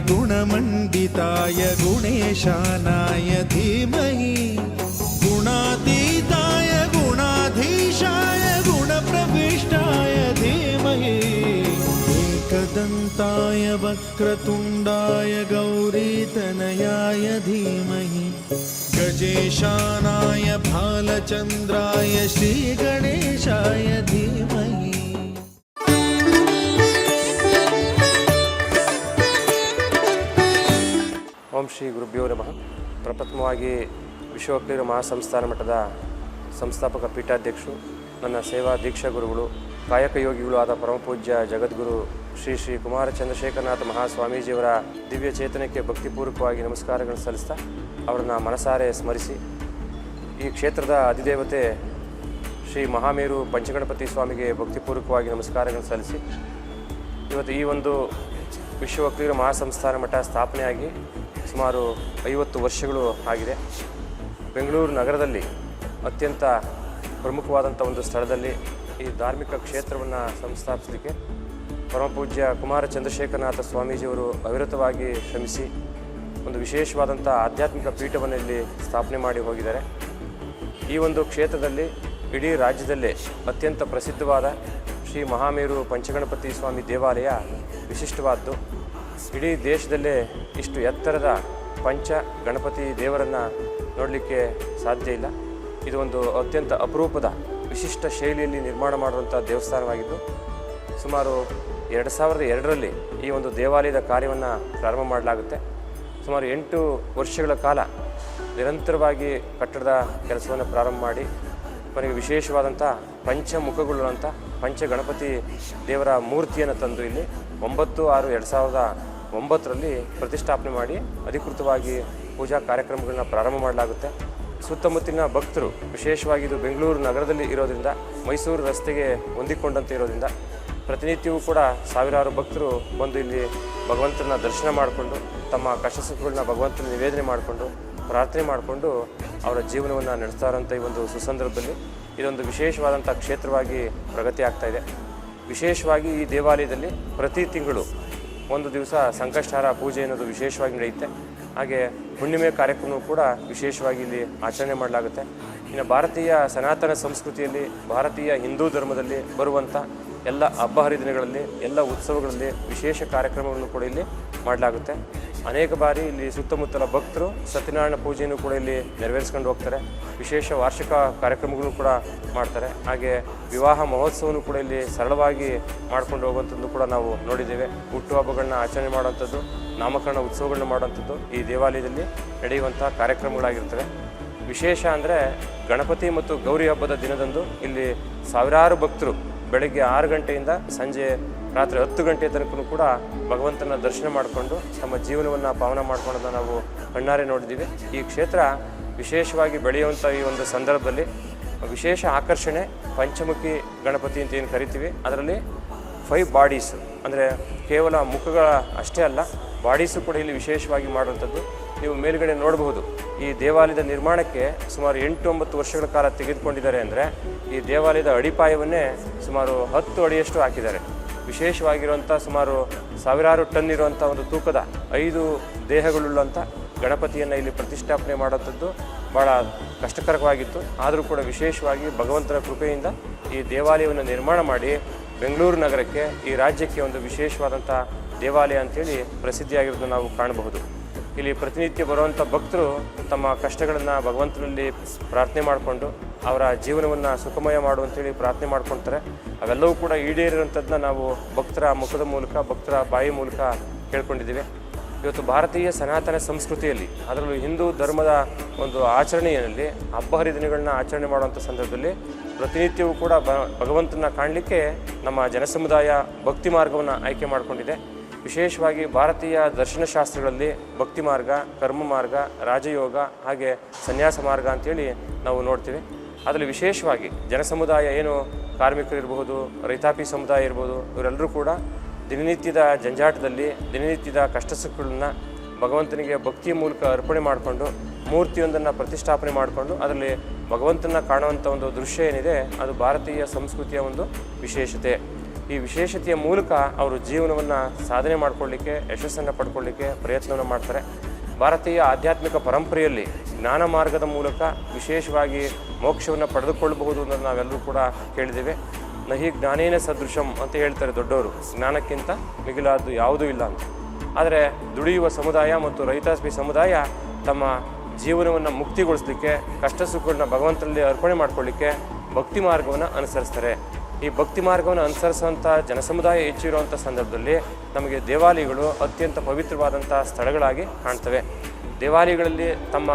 गुणमण्डिताय गुणेशानाय धीमहि। गुणातीताय गुणाधीशाय गुणप्रविष्टाय धीमहि। एकदन्ताय वक्रतुण्डाय गौरीतनयाय धीमहि। गजेशानाय भालचन्द्राय श्रीगणेशाय धीमहि। ಓಂ ಶ್ರೀ ಗುರುಭ್ಯೋ ನಮಃ. ಪ್ರಪ್ರಥಮವಾಗಿ ವಿಶ್ವಕ್ಲೀರ ಮಹಾಸಂಸ್ಥಾನ ಮಠದ ಸಂಸ್ಥಾಪಕ ಪೀಠಾಧ್ಯಕ್ಷರು, ನನ್ನ ಸೇವಾ ದೀಕ್ಷಾ ಗುರುಗಳು, ಕಾಯಕ ಯೋಗಿಗಳು ಆದ ಪರಮಪೂಜ್ಯ ಜಗದ್ಗುರು ಶ್ರೀ ಶ್ರೀ ಕುಮಾರ ಚಂದ್ರಶೇಖರನಾಥ ಮಹಾಸ್ವಾಮೀಜಿಯವರ ದಿವ್ಯ ಚೇತನಕ್ಕೆ ಭಕ್ತಿಪೂರ್ವಕವಾಗಿ ನಮಸ್ಕಾರಗಳನ್ನು ಸಲ್ಲಿಸ್ತಾ ಅವರನ್ನು ಮನಸಾರೆ ಸ್ಮರಿಸಿ, ಈ ಕ್ಷೇತ್ರದ ಅಧಿದೇವತೆ ಶ್ರೀ ಮಹಾಮೇರು ಪಂಚಗಣಪತಿ ಸ್ವಾಮಿಗೆ ಭಕ್ತಿಪೂರ್ವಕವಾಗಿ ನಮಸ್ಕಾರಗಳನ್ನು ಸಲ್ಲಿಸಿ, ಇವತ್ತು ಈ ಒಂದು ವಿಶ್ವ ವಕೀಲರ ಮಹಾಸಂಸ್ಥಾನ ಮಠ ಸ್ಥಾಪನೆಯಾಗಿ ಸುಮಾರು ಐವತ್ತು ವರ್ಷಗಳು ಆಗಿದೆ. ಬೆಂಗಳೂರು ನಗರದಲ್ಲಿ ಅತ್ಯಂತ ಪ್ರಮುಖವಾದಂಥ ಒಂದು ಸ್ಥಳದಲ್ಲಿ ಈ ಧಾರ್ಮಿಕ ಕ್ಷೇತ್ರವನ್ನು ಸಂಸ್ಥಾಪಿಸಲಿಕ್ಕೆ ಪರಮಪೂಜ್ಯ ಕುಮಾರ ಚಂದ್ರಶೇಖರನಾಥ ಸ್ವಾಮೀಜಿಯವರು ಅವಿರತವಾಗಿ ಶ್ರಮಿಸಿ ಒಂದು ವಿಶೇಷವಾದಂಥ ಆಧ್ಯಾತ್ಮಿಕ ಪೀಠವನ್ನು ಇಲ್ಲಿ ಸ್ಥಾಪನೆ ಮಾಡಿ ಹೋಗಿದ್ದಾರೆ. ಈ ಒಂದು ಕ್ಷೇತ್ರದಲ್ಲಿ ಇಡೀ ರಾಜ್ಯದಲ್ಲೇ ಅತ್ಯಂತ ಪ್ರಸಿದ್ಧವಾದ ಶ್ರೀ ಮಹಾಮೇರು ಪಂಚಗಣಪತಿ ಸ್ವಾಮಿ ದೇವಾಲಯ ವಿಶಿಷ್ಟವಾದ್ದು. ಇಡೀ ದೇಶದಲ್ಲೇ ಇಷ್ಟು ಎತ್ತರದ ಪಂಚ ಗಣಪತಿ ದೇವರನ್ನು ನೋಡಲಿಕ್ಕೆ ಸಾಧ್ಯ ಇಲ್ಲ. ಇದು ಒಂದು ಅತ್ಯಂತ ಅಪರೂಪದ ವಿಶಿಷ್ಟ ಶೈಲಿಯಲ್ಲಿ ನಿರ್ಮಾಣ ಮಾಡುವಂಥ ದೇವಸ್ಥಾನವಾಗಿದ್ದು, ಸುಮಾರು ಎರಡು ಸಾವಿರದ ಎರಡರಲ್ಲಿ ಈ ಒಂದು ದೇವಾಲಯದ ಕಾರ್ಯವನ್ನು ಪ್ರಾರಂಭ ಮಾಡಲಾಗುತ್ತೆ. ಸುಮಾರು ಎಂಟು ವರ್ಷಗಳ ಕಾಲ ನಿರಂತರವಾಗಿ ಕಟ್ಟಡದ ಕೆಲಸವನ್ನು ಪ್ರಾರಂಭ ಮಾಡಿ, ಕೊನೆಗೆ ವಿಶೇಷವಾದಂಥ ಪಂಚಮುಖಗಳು ಪಂಚ ಗಣಪತಿ ದೇವರ ಮೂರ್ತಿಯನ್ನು ತಂದು ಇಲ್ಲಿ ಒಂಬತ್ತು ಆರು ಎರಡು ಸಾವಿರದ ಒಂಬತ್ತರಲ್ಲಿ ಪ್ರತಿಷ್ಠಾಪನೆ ಮಾಡಿ ಅಧಿಕೃತವಾಗಿ ಪೂಜಾ ಕಾರ್ಯಕ್ರಮಗಳನ್ನ ಪ್ರಾರಂಭ ಮಾಡಲಾಗುತ್ತೆ. ಸುತ್ತಮುತ್ತಲಿನ ಭಕ್ತರು, ವಿಶೇಷವಾಗಿ ಇದು ಬೆಂಗಳೂರು ನಗರದಲ್ಲಿ ಇರೋದ್ರಿಂದ, ಮೈಸೂರು ರಸ್ತೆಗೆ ಹೊಂದಿಕೊಂಡಂತೆ ಇರೋದ್ರಿಂದ ಪ್ರತಿನಿತ್ಯವೂ ಕೂಡ ಸಾವಿರಾರು ಭಕ್ತರು ಬಂದು ಇಲ್ಲಿ ಭಗವಂತನ ದರ್ಶನ ಮಾಡಿಕೊಂಡು, ತಮ್ಮ ಕಷ್ಟ ಸುಖಗಳನ್ನ ಭಗವಂತನ ನಿವೇದನೆ ಮಾಡಿಕೊಂಡು, ಪ್ರಾರ್ಥನೆ ಮಾಡಿಕೊಂಡು ಅವರ ಜೀವನವನ್ನು ನಡೆಸ್ತಾ ಇರೋಂಥ ಈ ಒಂದು ಸುಸಂದರ್ಭದಲ್ಲಿ ಇದೊಂದು ವಿಶೇಷವಾದಂಥ ಕ್ಷೇತ್ರವಾಗಿ ಪ್ರಗತಿ ಆಗ್ತಾ ಇದೆ. ವಿಶೇಷವಾಗಿ ಈ ದೇವಾಲಯದಲ್ಲಿ ಪ್ರತಿ ತಿಂಗಳು ಒಂದು ದಿವಸ ಸಂಕಷ್ಟಾರ ಪೂಜೆ ಅನ್ನೋದು ವಿಶೇಷವಾಗಿ ನಡೆಯುತ್ತೆ. ಹಾಗೆ ಹುಣ್ಣಿಮೆ ಕಾರ್ಯಕ್ರಮವೂ ಕೂಡ ವಿಶೇಷವಾಗಿ ಇಲ್ಲಿ ಆಚರಣೆ ಮಾಡಲಾಗುತ್ತೆ. ಇನ್ನು ಭಾರತೀಯ ಸನಾತನ ಸಂಸ್ಕೃತಿಯಲ್ಲಿ, ಭಾರತೀಯ ಹಿಂದೂ ಧರ್ಮದಲ್ಲಿ ಬರುವಂಥ ಎಲ್ಲ ಹಬ್ಬ ಹರಿದಿನಗಳಲ್ಲಿ ಎಲ್ಲ ಉತ್ಸವಗಳಲ್ಲಿ ವಿಶೇಷ ಕಾರ್ಯಕ್ರಮಗಳನ್ನು ಕೂಡ ಇಲ್ಲಿ ಮಾಡಲಾಗುತ್ತೆ. ಅನೇಕ ಬಾರಿ ಇಲ್ಲಿ ಸುತ್ತಮುತ್ತಲ ಭಕ್ತರು ಸತ್ಯನಾರಾಯಣ ಪೂಜೆಯನ್ನು ಕೂಡ ಇಲ್ಲಿ ನೆರವೇರಿಸ್ಕೊಂಡು ಹೋಗ್ತಾರೆ. ವಿಶೇಷ ವಾರ್ಷಿಕ ಕಾರ್ಯಕ್ರಮಗಳನ್ನು ಕೂಡ ಮಾಡ್ತಾರೆ. ಹಾಗೆ ವಿವಾಹ ಮಹೋತ್ಸವವನ್ನು ಕೂಡ ಇಲ್ಲಿ ಸರಳವಾಗಿ ಮಾಡ್ಕೊಂಡು ಹೋಗುವಂಥದ್ದು ಕೂಡ ನಾವು ನೋಡಿದ್ದೇವೆ. ಹುಟ್ಟುಹಬ್ಬಗಳನ್ನ ಆಚರಣೆ ಮಾಡುವಂಥದ್ದು, ನಾಮಕರಣ ಉತ್ಸವಗಳನ್ನ ಮಾಡುವಂಥದ್ದು ಈ ದೇವಾಲಯದಲ್ಲಿ ನಡೆಯುವಂಥ ಕಾರ್ಯಕ್ರಮಗಳಾಗಿರ್ತವೆ. ವಿಶೇಷ ಅಂದರೆ ಗಣಪತಿ ಮತ್ತು ಗೌರಿ ಹಬ್ಬದ ದಿನದಂದು ಇಲ್ಲಿ ಸಾವಿರಾರು ಭಕ್ತರು ಬೆಳಗ್ಗೆ ಆರು ಗಂಟೆಯಿಂದ ಸಂಜೆ ರಾತ್ರಿ ಹತ್ತು ಗಂಟೆ ತನಕ ಕೂಡ ಭಗವಂತನ ದರ್ಶನ ಮಾಡಿಕೊಂಡು ತಮ್ಮ ಜೀವನವನ್ನು ಪಾವನ ಮಾಡ್ಕೊಳ್ಳೋದನ್ನ ನಾವು ಕಣ್ಣಾರೆ ನೋಡಿದ್ದೀವಿ. ಈ ಕ್ಷೇತ್ರ ವಿಶೇಷವಾಗಿ ಬೆಳೆಯುವಂಥ ಈ ಒಂದು ಸಂದರ್ಭದಲ್ಲಿ ವಿಶೇಷ ಆಕರ್ಷಣೆ ಪಂಚಮುಖಿ ಗಣಪತಿ ಅಂತ ಏನು ಕರಿತೀವಿ. ಅದರಲ್ಲಿ ಫೈವ್ ಬಾಡೀಸ್ ಅಂದರೆ ಕೇವಲ ಮುಖಗಳ ಅಷ್ಟೇ ಅಲ್ಲ ಬಾಡೀಸು ಕೂಡ ಇಲ್ಲಿ ವಿಶೇಷವಾಗಿ ಮಾಡುವಂಥದ್ದು. ನೀವು ಮೇಲುಗಡೆ ನೋಡಬಹುದು, ಈ ದೇವಾಲಯದ ನಿರ್ಮಾಣಕ್ಕೆ ಸುಮಾರು ಎಂಟು ಒಂಬತ್ತು ವರ್ಷಗಳ ಕಾಲ ತೆಗೆದುಕೊಂಡಿದ್ದಾರೆ ಅಂದರೆ ಈ ದೇವಾಲಯದ ಅಡಿಪಾಯವನ್ನೇ ಸುಮಾರು ಹತ್ತು ಅಡಿಯಷ್ಟು ಹಾಕಿದ್ದಾರೆ. ವಿಶೇಷವಾಗಿರುವಂಥ ಸುಮಾರು ಸಾವಿರಾರು ಟನ್ ಇರುವಂಥ ಒಂದು ತೂಕದ ಐದು ದೇಹಗಳುಳ್ಳಂಥ ಗಣಪತಿಯನ್ನು ಇಲ್ಲಿ ಪ್ರತಿಷ್ಠಾಪನೆ ಮಾಡುವಂಥದ್ದು ಭಾಳ ಕಷ್ಟಕರವಾಗಿತ್ತು. ಆದರೂ ಕೂಡ ವಿಶೇಷವಾಗಿ ಭಗವಂತನ ಕೃಪೆಯಿಂದ ಈ ದೇವಾಲಯವನ್ನು ನಿರ್ಮಾಣ ಮಾಡಿ ಬೆಂಗಳೂರು ನಗರಕ್ಕೆ ಈ ರಾಜ್ಯಕ್ಕೆ ಒಂದು ವಿಶೇಷವಾದಂಥ ದೇವಾಲಯ ಅಂತೇಳಿ ಪ್ರಸಿದ್ಧಿಯಾಗಿರೋದನ್ನು ನಾವು ಕಾಣಬಹುದು. ಇಲ್ಲಿ ಪ್ರತಿನಿತ್ಯ ಬರುವಂಥ ಭಕ್ತರು ತಮ್ಮ ಕಷ್ಟಗಳನ್ನು ಭಗವಂತನಲ್ಲಿ ಪ್ರಾರ್ಥನೆ ಮಾಡಿಕೊಂಡು ಅವರ ಜೀವನವನ್ನು ಸುಖಮಯ ಮಾಡುವಂಥೇಳಿ ಪ್ರಾರ್ಥನೆ ಮಾಡ್ಕೊಳ್ತಾರೆ. ಅವೆಲ್ಲವೂ ಕೂಡ ಈಡೇರಿರುವಂಥದ್ದನ್ನ ನಾವು ಭಕ್ತರ ಮುಖದ ಮೂಲಕ, ಭಕ್ತರ ಬಾಯಿ ಮೂಲಕ ಕೇಳ್ಕೊಂಡಿದ್ದೀವಿ. ಇವತ್ತು ಭಾರತೀಯ ಸನಾತನ ಸಂಸ್ಕೃತಿಯಲ್ಲಿ, ಅದರಲ್ಲೂ ಹಿಂದೂ ಧರ್ಮದ ಒಂದು ಆಚರಣೆಯಲ್ಲಿ ಹಬ್ಬ ಹರಿದಿನಗಳನ್ನ ಆಚರಣೆ ಮಾಡುವಂಥ ಸಂದರ್ಭದಲ್ಲಿ ಪ್ರತಿನಿತ್ಯವೂ ಕೂಡ ಭಗವಂತನ ಕಾಣಲಿಕ್ಕೆ ನಮ್ಮ ಜನಸಮುದಾಯ ಭಕ್ತಿ ಮಾರ್ಗವನ್ನು ಆಯ್ಕೆ ಮಾಡಿಕೊಂಡಿದೆ. ವಿಶೇಷವಾಗಿ ಭಾರತೀಯ ದರ್ಶನಶಾಸ್ತ್ರಗಳಲ್ಲಿ ಭಕ್ತಿ ಮಾರ್ಗ, ಕರ್ಮ ಮಾರ್ಗ, ರಾಜಯೋಗ ಹಾಗೆ ಸನ್ಯಾಸ ಮಾರ್ಗ ಅಂತೇಳಿ ನಾವು ನೋಡ್ತೀವಿ. ಅದರಲ್ಲಿ ವಿಶೇಷವಾಗಿ ಜನಸಮುದಾಯ ಏನು ಕಾರ್ಮಿಕರಿರಬಹುದು, ರೈತಾಪಿ ಸಮುದಾಯ ಇರ್ಬೋದು, ಇವರೆಲ್ಲರೂ ಕೂಡ ದಿನನಿತ್ಯದ ಜಂಜಾಟದಲ್ಲಿ, ದಿನನಿತ್ಯದ ಕಷ್ಟ ಸುಖಗಳನ್ನು ಭಗವಂತನಿಗೆ ಭಕ್ತಿಯ ಮೂಲಕ ಅರ್ಪಣೆ ಮಾಡಿಕೊಂಡು, ಮೂರ್ತಿಯೊಂದನ್ನು ಪ್ರತಿಷ್ಠಾಪನೆ ಮಾಡಿಕೊಂಡು ಅದರಲ್ಲಿ ಭಗವಂತನ ಕಾಣುವಂಥ ಒಂದು ದೃಶ್ಯ ಏನಿದೆ, ಅದು ಭಾರತೀಯ ಸಂಸ್ಕೃತಿಯ ಒಂದು ವಿಶೇಷತೆ. ಈ ವಿಶೇಷತೆಯ ಮೂಲಕ ಅವರು ಜೀವನವನ್ನು ಸಾಧನೆ ಮಾಡಿಕೊಳ್ಳಿಕ್ಕೆ, ಯಶಸ್ಸನ್ನು ಪಡ್ಕೊಳ್ಳಿಕ್ಕೆ ಪ್ರಯತ್ನವನ್ನು ಮಾಡ್ತಾರೆ. ಭಾರತೀಯ ಆಧ್ಯಾತ್ಮಿಕ ಪರಂಪರೆಯಲ್ಲಿ ಜ್ಞಾನ ಮಾರ್ಗದ ಮೂಲಕ ವಿಶೇಷವಾಗಿ ಮೋಕ್ಷವನ್ನು ಪಡೆದುಕೊಳ್ಳಬಹುದು ಅನ್ನೋದು ನಾವೆಲ್ಲರೂ ಕೂಡ ಕೇಳಿದ್ದೇವೆ. ನಹಿ ಜ್ಞಾನೇನೇ ಸದೃಶಂ ಅಂತ ಹೇಳ್ತಾರೆ ದೊಡ್ಡವರು. ಜ್ಞಾನಕ್ಕಿಂತ ಮಿಗಿಲಾದ್ದು ಯಾವುದೂ ಇಲ್ಲ ಅಂತ. ಆದರೆ ದುಡಿಯುವ ಸಮುದಾಯ ಮತ್ತು ರೈತಾಸ್ಮಿ ಸಮುದಾಯ ತಮ್ಮ ಜೀವನವನ್ನು ಮುಕ್ತಿಗೊಳಿಸಲಿಕ್ಕೆ, ಕಷ್ಟ ಸುಖಗಳನ್ನ ಭಗವಂತನಲ್ಲಿ ಅರ್ಪಣೆ ಮಾಡಿಕೊಳ್ಳಿಕ್ಕೆ ಭಕ್ತಿ ಮಾರ್ಗವನ್ನು ಅನುಸರಿಸ್ತಾರೆ. ಈ ಭಕ್ತಿ ಮಾರ್ಗವನ್ನು ಅನುಸರಿಸುವಂಥ ಜನಸಮುದಾಯ ಹೆಚ್ಚಿರುವಂಥ ಸಂದರ್ಭದಲ್ಲಿ ನಮಗೆ ದೇವಾಲಯಗಳು ಅತ್ಯಂತ ಪವಿತ್ರವಾದಂಥ ಸ್ಥಳಗಳಾಗಿ ಕಾಣ್ತವೆ. ದೇವಾಲಯಗಳಲ್ಲಿ ತಮ್ಮ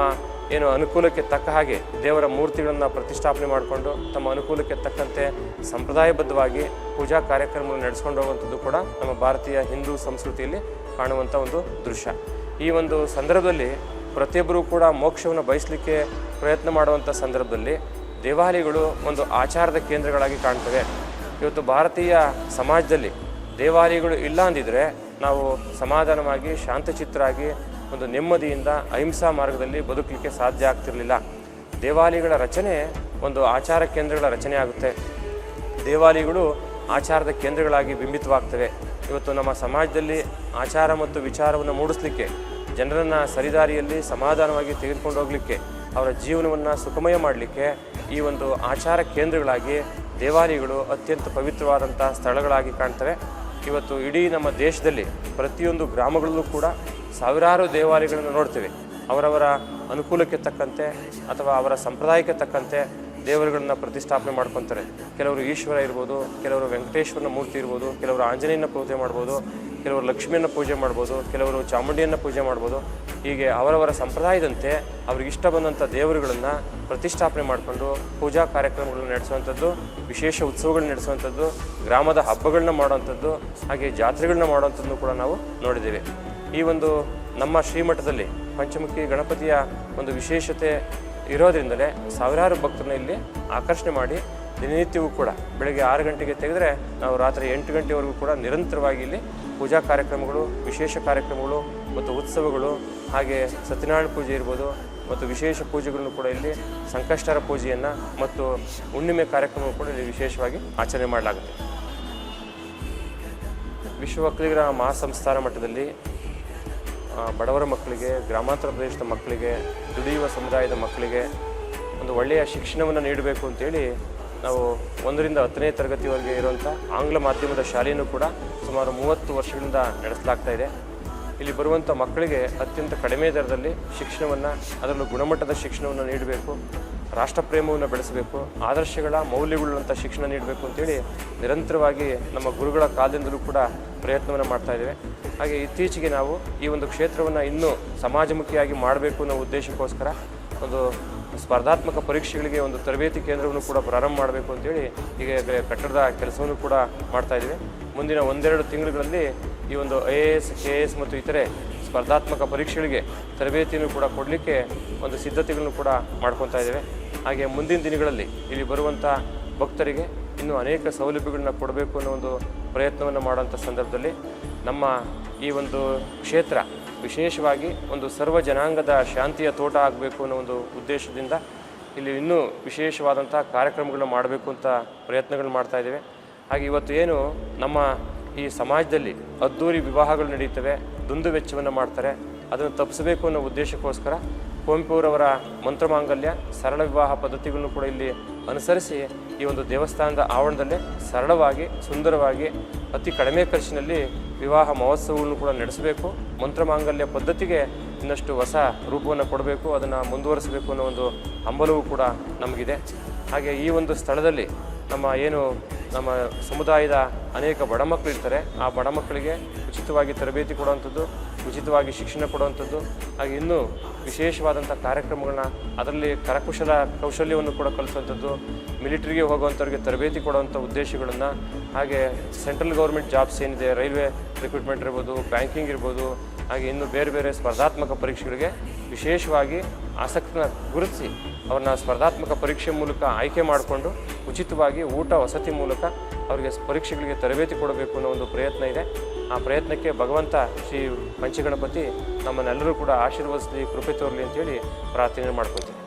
ಏನು ಅನುಕೂಲಕ್ಕೆ ತಕ್ಕ ಹಾಗೆ ದೇವರ ಮೂರ್ತಿಗಳನ್ನು ಪ್ರತಿಷ್ಠಾಪನೆ ಮಾಡಿಕೊಂಡು ತಮ್ಮ ಅನುಕೂಲಕ್ಕೆ ತಕ್ಕಂತೆ ಸಂಪ್ರದಾಯಬದ್ಧವಾಗಿ ಪೂಜಾ ಕಾರ್ಯಕ್ರಮಗಳನ್ನು ನಡೆಸ್ಕೊಂಡು ಹೋಗುವಂಥದ್ದು ಕೂಡ ನಮ್ಮ ಭಾರತೀಯ ಹಿಂದೂ ಸಂಸ್ಕೃತಿಯಲ್ಲಿ ಕಾಣುವಂಥ ಒಂದು ದೃಶ್ಯ. ಈ ಒಂದು ಸಂದರ್ಭದಲ್ಲಿ ಪ್ರತಿಯೊಬ್ಬರೂ ಕೂಡ ಮೋಕ್ಷವನ್ನು ಬಯಸಲಿಕ್ಕೆ ಪ್ರಯತ್ನ ಮಾಡುವಂಥ ಸಂದರ್ಭದಲ್ಲಿ ದೇವಾಲಯಗಳು ಒಂದು ಆಚಾರದ ಕೇಂದ್ರಗಳಾಗಿ ಕಾಣ್ತವೆ. ಇವತ್ತು ಭಾರತೀಯ ಸಮಾಜದಲ್ಲಿ ದೇವಾಲಯಗಳು ಇಲ್ಲ ಅಂದಿದ್ರೆ ನಾವು ಸಮಾಧಾನವಾಗಿ, ಶಾಂತಚಿತ್ತರಾಗಿ, ಒಂದು ನೆಮ್ಮದಿಯಿಂದ ಅಹಿಂಸಾ ಮಾರ್ಗದಲ್ಲಿ ಬದುಕಲಿಕ್ಕೆ ಸಾಧ್ಯ ಆಗ್ತಿರಲಿಲ್ಲ. ದೇವಾಲಯಗಳ ರಚನೆ ಒಂದು ಆಚಾರ ಕೇಂದ್ರಗಳ ರಚನೆ ಆಗುತ್ತೆ. ದೇವಾಲಯಗಳು ಆಚಾರದ ಕೇಂದ್ರಗಳಾಗಿ ಬಿಂಬಿತವಾಗ್ತವೆ. ಇವತ್ತು ನಮ್ಮ ಸಮಾಜದಲ್ಲಿ ಆಚಾರ ಮತ್ತು ವಿಚಾರವನ್ನು ಮೂಡಿಸ್ಲಿಕ್ಕೆ, ಜನರನ್ನು ಸರಿದಾರಿಯಲ್ಲಿ ಸಮಾಧಾನವಾಗಿ ತೆಗೆದುಕೊಂಡು ಹೋಗಲಿಕ್ಕೆ ಅವರ ಜೀವನವನ್ನು ಸುಖಮಯ ಮಾಡಲಿಕ್ಕೆ ಈ ಒಂದು ಆಚಾರ ಕೇಂದ್ರಗಳಾಗಿ ದೇವಾಲಯಗಳು ಅತ್ಯಂತ ಪವಿತ್ರವಾದಂಥ ಸ್ಥಳಗಳಾಗಿ ಕಾಣ್ತವೆ. ಇವತ್ತು ಇಡೀ ನಮ್ಮ ದೇಶದಲ್ಲಿ ಪ್ರತಿಯೊಂದು ಗ್ರಾಮಗಳಲ್ಲೂ ಕೂಡ ಸಾವಿರಾರು ದೇವಾಲಯಗಳನ್ನು ನೋಡ್ತೇವೆ. ಅವರವರ ಅನುಕೂಲಕ್ಕೆ ತಕ್ಕಂತೆ ಅಥವಾ ಅವರ ಸಂಪ್ರದಾಯಕ್ಕೆ ತಕ್ಕಂತೆ ದೇವರುಗಳನ್ನು ಪ್ರತಿಷ್ಠಾಪನೆ ಮಾಡ್ಕೊತಾರೆ. ಕೆಲವರು ಈಶ್ವರ ಇರ್ಬೋದು, ಕೆಲವರು ವೆಂಕಟೇಶ್ವರನ ಮೂರ್ತಿ ಇರ್ಬೋದು, ಕೆಲವರು ಆಂಜನೇಯನ ಪೂಜೆ ಮಾಡ್ಬೋದು ಕೆಲವರು ಲಕ್ಷ್ಮಿಯನ್ನು ಪೂಜೆ ಮಾಡ್ಬೋದು, ಕೆಲವರು ಚಾಮುಂಡಿಯನ್ನು ಪೂಜೆ ಮಾಡ್ಬೋದು. ಹೀಗೆ ಅವರವರ ಸಂಪ್ರದಾಯದಂತೆ ಅವ್ರಿಗೆ ಇಷ್ಟ ಬಂದಂಥ ದೇವರುಗಳನ್ನು ಪ್ರತಿಷ್ಠಾಪನೆ ಮಾಡಿಕೊಂಡು ಪೂಜಾ ಕಾರ್ಯಕ್ರಮಗಳನ್ನು ನಡೆಸುವಂಥದ್ದು, ವಿಶೇಷ ಉತ್ಸವಗಳನ್ನ ನಡೆಸುವಂಥದ್ದು, ಗ್ರಾಮದ ಹಬ್ಬಗಳನ್ನ ಮಾಡುವಂಥದ್ದು, ಹಾಗೆ ಜಾತ್ರೆಗಳನ್ನ ಮಾಡುವಂಥದ್ದು ಕೂಡ ನಾವು ನೋಡಿದ್ದೇವೆ. ಈ ಒಂದು ನಮ್ಮ ಶ್ರೀಮಠದಲ್ಲಿ ಪಂಚಮುಖಿ ಗಣಪತಿಯ ಒಂದು ವಿಶೇಷತೆ ಇರೋದ್ರಿಂದಲೇ ಸಾವಿರಾರು ಭಕ್ತರನ್ನ ಇಲ್ಲಿ ಆಕರ್ಷಣೆ ಮಾಡಿ ದಿನನಿತ್ಯವೂ ಕೂಡ ಬೆಳಗ್ಗೆ ಆರು ಗಂಟೆಗೆ ತೆಗೆದರೆ ನಾವು ರಾತ್ರಿ ಎಂಟು ಗಂಟೆವರೆಗೂ ಕೂಡ ನಿರಂತರವಾಗಿ ಇಲ್ಲಿ ಪೂಜಾ ಕಾರ್ಯಕ್ರಮಗಳು, ವಿಶೇಷ ಕಾರ್ಯಕ್ರಮಗಳು ಮತ್ತು ಉತ್ಸವಗಳು, ಹಾಗೆ ಸತ್ಯನಾರಾಯಣ ಪೂಜೆ ಇರ್ಬೋದು ಮತ್ತು ವಿಶೇಷ ಪೂಜೆಗಳನ್ನು ಕೂಡ ಇಲ್ಲಿ ಸಂಕಷ್ಟರ ಪೂಜೆಯನ್ನು ಮತ್ತು ಹುಣ್ಣಿಮೆ ಕಾರ್ಯಕ್ರಮ ಕೂಡ ಇಲ್ಲಿ ವಿಶೇಷವಾಗಿ ಆಚರಣೆ ಮಾಡಲಾಗುತ್ತೆ. ವಿಶ್ವ ಒಕ್ಕಲಿಗರ ಮಹಾಸಂಸ್ಥಾನ ಮಟ್ಟದಲ್ಲಿ ಬಡವರ ಮಕ್ಕಳಿಗೆ, ಗ್ರಾಮಾಂತರ ಪ್ರದೇಶದ ಮಕ್ಕಳಿಗೆ, ದುಡಿಯುವ ಸಮುದಾಯದ ಮಕ್ಕಳಿಗೆ ಒಂದು ಒಳ್ಳೆಯ ಶಿಕ್ಷಣವನ್ನು ನೀಡಬೇಕು ಅಂತೇಳಿ ನಾವು ಒಂದರಿಂದ ಹತ್ತನೇ ತರಗತಿವರೆಗೆ ಇರುವಂಥ ಆಂಗ್ಲ ಮಾಧ್ಯಮದ ಶಾಲೆಯನ್ನು ಕೂಡ ಸುಮಾರು ಮೂವತ್ತು ವರ್ಷಗಳಿಂದ ನಡೆಸಲಾಗ್ತಾ ಇದೆ. ಇಲ್ಲಿ ಬರುವಂಥ ಮಕ್ಕಳಿಗೆ ಅತ್ಯಂತ ಕಡಿಮೆ ದರದಲ್ಲಿ ಶಿಕ್ಷಣವನ್ನು, ಅದರಲ್ಲೂ ಗುಣಮಟ್ಟದ ಶಿಕ್ಷಣವನ್ನು ನೀಡಬೇಕು, ರಾಷ್ಟ್ರಪ್ರೇಮವನ್ನು ಬೆಳೆಸಬೇಕು, ಆದರ್ಶಗಳ ಮೌಲ್ಯಗಳುಳ್ಳಂಥ ಶಿಕ್ಷಣ ನೀಡಬೇಕು ಅಂತೇಳಿ ನಿರಂತರವಾಗಿ ನಮ್ಮ ಗುರುಗಳ ಕಾಲದಿಂದಲೂ ಕೂಡ ಪ್ರಯತ್ನವನ್ನು ಮಾಡ್ತಾ ಇದ್ದೇವೆ. ಹಾಗೆ ಇತ್ತೀಚೆಗೆ ನಾವು ಈ ಒಂದು ಕ್ಷೇತ್ರವನ್ನು ಇನ್ನೂ ಸಮಾಜಮುಖಿಯಾಗಿ ಮಾಡಬೇಕು ಅನ್ನೋ ಉದ್ದೇಶಕ್ಕೋಸ್ಕರ ಒಂದು ಸ್ಪರ್ಧಾತ್ಮಕ ಪರೀಕ್ಷೆಗಳಿಗೆ ಒಂದು ತರಬೇತಿ ಕೇಂದ್ರವನ್ನು ಕೂಡ ಪ್ರಾರಂಭ ಮಾಡಬೇಕು ಅಂತೇಳಿ ಈಗ ಕಟ್ಟಡದ ಕೆಲಸವನ್ನು ಕೂಡ ಮಾಡ್ತಾ ಇದ್ದೀವಿ. ಮುಂದಿನ ಒಂದೆರಡು ತಿಂಗಳುಗಳಲ್ಲಿ ಈ ಒಂದು I A S K S ಮತ್ತು ಇತರೆ ಸ್ಪರ್ಧಾತ್ಮಕ ಪರೀಕ್ಷೆಗಳಿಗೆ ತರಬೇತಿಯನ್ನು ಕೂಡ ಕೊಡಲಿಕ್ಕೆ ಒಂದು ಸಿದ್ಧತೆಗಳನ್ನು ಕೂಡ ಮಾಡ್ಕೊತಾ ಇದ್ದೇವೆ. ಹಾಗೆ ಮುಂದಿನ ದಿನಗಳಲ್ಲಿ ಇಲ್ಲಿ ಬರುವಂಥ ಭಕ್ತರಿಗೆ ಇನ್ನೂ ಅನೇಕ ಸೌಲಭ್ಯಗಳನ್ನ ಕೊಡಬೇಕು ಅನ್ನೋ ಒಂದು ಪ್ರಯತ್ನವನ್ನು ಮಾಡುವಂಥ ಸಂದರ್ಭದಲ್ಲಿ ನಮ್ಮ ಈ ಒಂದು ಕ್ಷೇತ್ರ ವಿಶೇಷವಾಗಿ ಒಂದು ಸರ್ವ ಜನಾಂಗದ ಶಾಂತಿಯ ತೋಟ ಆಗಬೇಕು ಅನ್ನೋ ಒಂದು ಉದ್ದೇಶದಿಂದ ಇಲ್ಲಿ ಇನ್ನೂ ವಿಶೇಷವಾದಂಥ ಕಾರ್ಯಕ್ರಮಗಳನ್ನ ಮಾಡಬೇಕು ಅಂತ ಪ್ರಯತ್ನಗಳು ಮಾಡ್ತಾ ಇದ್ದೇವೆ. ಹಾಗೆ ಇವತ್ತು ಏನು ನಮ್ಮ ಈ ಸಮಾಜದಲ್ಲಿ ಅದ್ದೂರಿ ವಿವಾಹಗಳು ನಡೀತವೆ ದುಂದು ವೆಚ್ಚವನ್ನು ಮಾಡ್ತಾರೆ, ಅದನ್ನು ತಪ್ಪಿಸಬೇಕು ಅನ್ನೋ ಉದ್ದೇಶಕ್ಕೋಸ್ಕರ ಕುವೆಂಪುರವರ ಮಂತ್ರಮಾಂಗಲ್ಯ ಸರಳ ವಿವಾಹ ಪದ್ಧತಿಗಳನ್ನು ಕೂಡ ಇಲ್ಲಿ ಅನುಸರಿಸಿ ಈ ಒಂದು ದೇವಸ್ಥಾನದ ಆವರಣದಲ್ಲೇ ಸರಳವಾಗಿ, ಸುಂದರವಾಗಿ, ಅತಿ ಕಡಿಮೆ ಖರ್ಚಿನಲ್ಲಿ ವಿವಾಹ ಮಹೋತ್ಸವವನ್ನು ಕೂಡ ನಡೆಸಬೇಕು. ಮಂತ್ರಮಾಂಗಲ್ಯ ಪದ್ಧತಿಗೆ ಇನ್ನಷ್ಟು ಹೊಸ ರೂಪವನ್ನು ಕೊಡಬೇಕು, ಅದನ್ನು ಮುಂದುವರಿಸಬೇಕು ಅನ್ನೋ ಒಂದು ಹಂಬಲವೂ ಕೂಡ ನಮಗಿದೆ. ಹಾಗೆ ಈ ಒಂದು ಸ್ಥಳದಲ್ಲಿ ನಮ್ಮ ಏನು ನಮ್ಮ ಸಮುದಾಯದ ಅನೇಕ ಬಡ ಮಕ್ಕಳು ಇರ್ತಾರೆ, ಆ ಬಡ ಮಕ್ಕಳಿಗೆ ಉಚಿತವಾಗಿ ತರಬೇತಿ ಕೊಡುವಂಥದ್ದು ಉಚಿತವಾಗಿ ಶಿಕ್ಷಣ ಕೊಡುವಂಥದ್ದು ಹಾಗೆ ಇನ್ನೂ ವಿಶೇಷವಾದಂಥ ಕಾರ್ಯಕ್ರಮಗಳನ್ನ ಅದರಲ್ಲಿ ಕರಕುಶಲ ಕೌಶಲ್ಯವನ್ನು ಕೂಡ ಕಲಿಸುವಂಥದ್ದು, ಮಿಲಿಟರಿಗೆ ಹೋಗುವಂಥವ್ರಿಗೆ ತರಬೇತಿ ಕೊಡುವಂಥ ಉದ್ದೇಶಗಳನ್ನು ಹಾಗೆ ಸೆಂಟ್ರಲ್ ಗೌರ್ಮೆಂಟ್ ಜಾಬ್ಸ್ ಏನಿದೆ, ರೈಲ್ವೆ ರಿಕ್ರೂಟ್ಮೆಂಟ್ ಇರ್ಬೋದು, ಬ್ಯಾಂಕಿಂಗ್ ಇರ್ಬೋದು ಹಾಗೆ ಇನ್ನು ಬೇರೆ ಬೇರೆ ಸ್ಪರ್ಧಾತ್ಮಕ ಪರೀಕ್ಷೆಗಳಿಗೆ ವಿಶೇಷವಾಗಿ ಆಸಕ್ತಿನ ಗುರುತಿಸಿ ಅವ್ರನ್ನ ಸ್ಪರ್ಧಾತ್ಮಕ ಪರೀಕ್ಷೆ ಮೂಲಕ ಆಯ್ಕೆ ಮಾಡಿಕೊಂಡು ಉಚಿತವಾಗಿ ಊಟ ವಸತಿ ಮೂಲಕ ಅವರಿಗೆ ಪರೀಕ್ಷೆಗಳಿಗೆ ತರಬೇತಿ ಕೊಡಬೇಕು ಅನ್ನೋ ಒಂದು ಪ್ರಯತ್ನ ಇದೆ. ಆ ಪ್ರಯತ್ನಕ್ಕೆ ಭಗವಂತ ಶ್ರೀ ಪಂಚಗಣಪತಿ ನಮ್ಮನ್ನೆಲ್ಲರೂ ಕೂಡ ಆಶೀರ್ವದಿಸಲಿ, ಕೃಪೆ ತೋರಲಿ ಅಂತೇಳಿ ಪ್ರಾರ್ಥನೆ ಮಾಡ್ಕೊತೀನಿ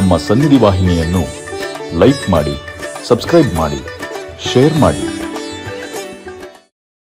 ನಮ್ಮ ಸನ್ನಿಧಿ ವಾಹಿನಿಯನ್ನು ಲೈಕ್ ಮಾಡಿ ಸಬ್ಸ್ಕ್ರೈಬ್ ಮಾಡಿ ಶೇರ್ ಮಾಡಿ.